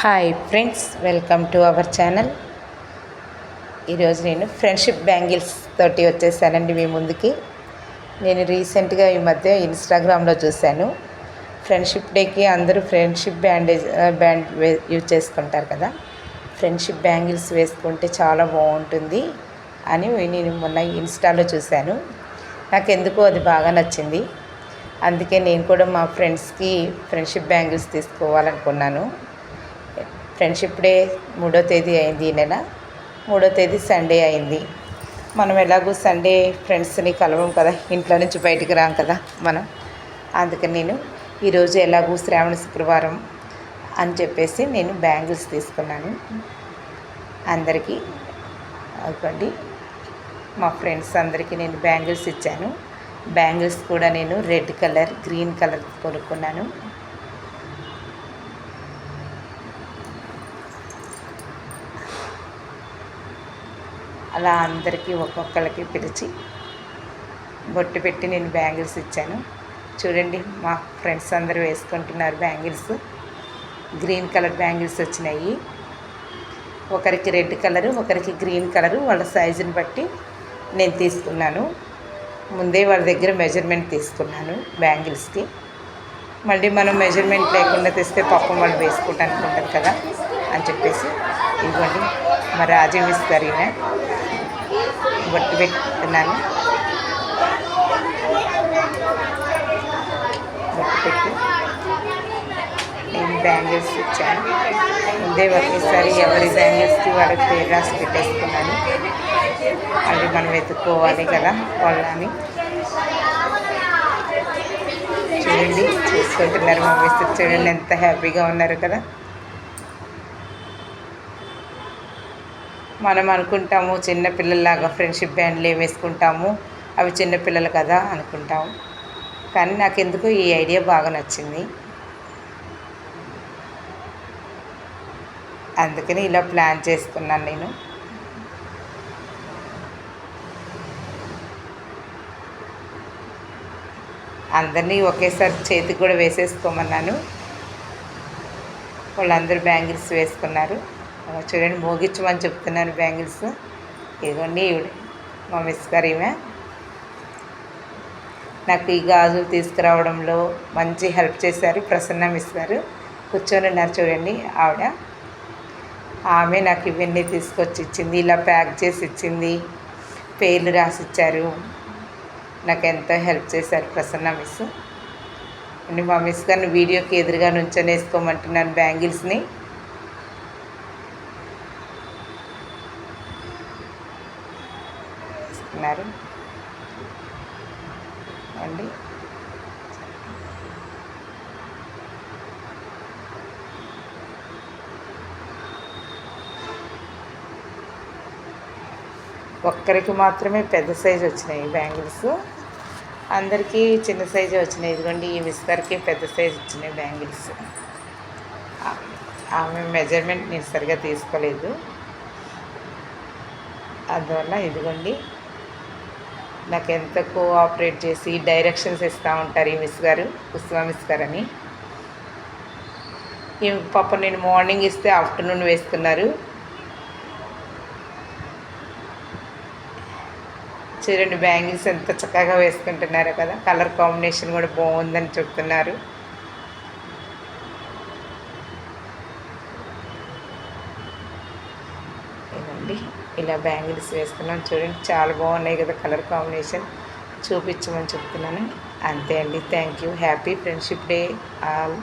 Hi friends welcome to our channel ఈరోజు నేను friendship bangles తోటి వచ్చేసానండి మీ ముందుకి. నేను రీసెంట్గా ఈ మధ్య ఇన్స్టాగ్రామ్లో చూశాను. ఫ్రెండ్షిప్ డేకి అందరూ ఫ్రెండ్షిప్ బ్యాండేజ్ బ్యాండ్ యూజ్ చేసుకుంటారు కదా. ఫ్రెండ్షిప్ బ్యాంగిల్స్ వేసుకుంటే చాలా బాగుంటుంది అని నేను మొన్న ఇన్స్టాలో చూశాను. నాకు ఎందుకో అది బాగా నచ్చింది. అందుకే నేను కూడా మా ఫ్రెండ్స్కి ఫ్రెండ్షిప్ బ్యాంగిల్స్ తీసుకోవాలనుకున్నాను. ఫ్రెండ్షిప్ డే మూడో తేదీ అయింది ఈ నెల. మూడో తేదీ సండే అయింది. మనం ఎలాగో సండే ఫ్రెండ్స్ని కలవం కదా. ఇంట్లో నుంచి బయటికి రాం కదా మనం. అందుకని నేను ఈరోజు ఎలాగో శ్రావణ శుక్రవారం అని చెప్పేసి నేను బ్యాంగిల్స్ తీసుకున్నాను. అందరికీ అవ్వండి మా ఫ్రెండ్స్ అందరికీ నేను బ్యాంగిల్స్ ఇచ్చాను. బ్యాంగిల్స్ కూడా నేను రెడ్ కలర్ గ్రీన్ కలర్ కొనుక్కున్నాను. అలా అందరికీ ఒక్కొక్కరికి పిలిచి బొట్టు పెట్టి నేను బ్యాంగిల్స్ ఇచ్చాను. చూడండి మా ఫ్రెండ్స్ అందరూ వేసుకుంటున్నారు బ్యాంగిల్స్. గ్రీన్ కలర్ బ్యాంగిల్స్ వచ్చినాయి. ఒకరికి రెడ్ కలరు ఒకరికి గ్రీన్ కలరు. వాళ్ళ సైజుని బట్టి నేను తీసుకున్నాను. ముందే వాళ్ళ దగ్గర మెజర్మెంట్ తీసుకున్నాను బ్యాంగిల్స్కి. మళ్ళీ మనం మెజర్మెంట్ లేకుండా తెస్తే పాపం వాళ్ళు వేసుకుంటానికి ఉండదు కదా అని చెప్పేసి ఇదిగోండి మా రాజీ గారినే బొట్టు పెట్టుకున్నాను. బొట్టు పెట్టి. నేను బ్యాంగిల్స్ ఇచ్చాను. ముందే ఒకేసారి ఎవరి బ్యాంగిల్స్కి వాళ్ళకి పేరు రాసి పెట్టేసుకున్నాను. అది మనం వెతుక్కోవాలి కదా వాళ్ళని. చూడండి చూసుకుంటున్నారు మా మిస్టర్. చూడండి ఎంత హ్యాపీగా ఉన్నారు కదా. మనం అనుకుంటాము చిన్నపిల్లల్లాగా ఫ్రెండ్షిప్ బ్యాండ్లు వేసుకుంటాము అవి చిన్నపిల్లలు కదా అనుకుంటాము. కానీ నాకు ఎందుకు ఈ ఐడియా బాగా నచ్చింది. అందుకని ఇలా ప్లాన్ చేసుకున్నాను నేను. అందరినీ ఒకేసారి చేతికి కూడా వేసేసుకోమన్నాను. వాళ్ళందరూ బ్యాంగిల్స్ వేసుకున్నారు. చూడండి మోగించమని చెప్తున్నాను బ్యాంగిల్స్. ఇదిగోండి మా మిస్ గారు ఈమె. నాకు ఈ గాజులు తీసుకురావడంలో మంచి హెల్ప్ చేశారు ప్రసన్న మిస్ గారు. కూర్చొని ఉన్నారు చూడండి ఆవిడ. ఆమె నాకు ఇవన్నీ తీసుకొచ్చి ఇచ్చింది ఇలా ప్యాక్ చేసి ఇచ్చింది పేర్లు రాసి ఇచ్చారు నాకు ఎంతో హెల్ప్ చేశారు ప్రసన్న మిస్. అండి మా మిస్ గారిని వీడియోకి ఎదురుగా నుంచొని వేసుకోమంటున్నాను బ్యాంగిల్స్ని. వేసుకున్నారు అండి. ఒక్కరికి మాత్రమే పెద్ద సైజు వచ్చినాయి బ్యాంగిల్స్. అందరికీ చిన్న సైజు వచ్చినాయి. ఇదిగోండి ఈ మిస్టర్కి పెద్ద సైజు వచ్చినాయి బ్యాంగిల్స్. ఆమె మెజర్మెంట్ నేను సరిగా తీసుకోలేదు. అందువల్ల ఇదిగోండి నాకు ఎంత కోఆపరేట్ చేసి డైరెక్షన్స్ ఇస్తూ ఉంటారు ఈ మిస్ గారు పుష్ప మిస్ గారు అని ఈ పాప నేను మార్నింగ్ ఇస్తే ఆఫ్టర్నూన్ వేసుకున్నారు. చూడండి బ్యాంగిల్స్ ఎంత చక్కగా వేసుకుంటున్నారు కదా కలర్ కాంబినేషన్ కూడా బాగుందని చెప్తున్నారు. ఇదండి ఇలా బ్యాంగిల్స్ వేసుకున్నాను. చూడండి చాలా బాగున్నాయి కదా కలర్ కాంబినేషన్. చూపించమని చెప్తున్నాను. అంతే అండి. Thank you. Happy friendship day all.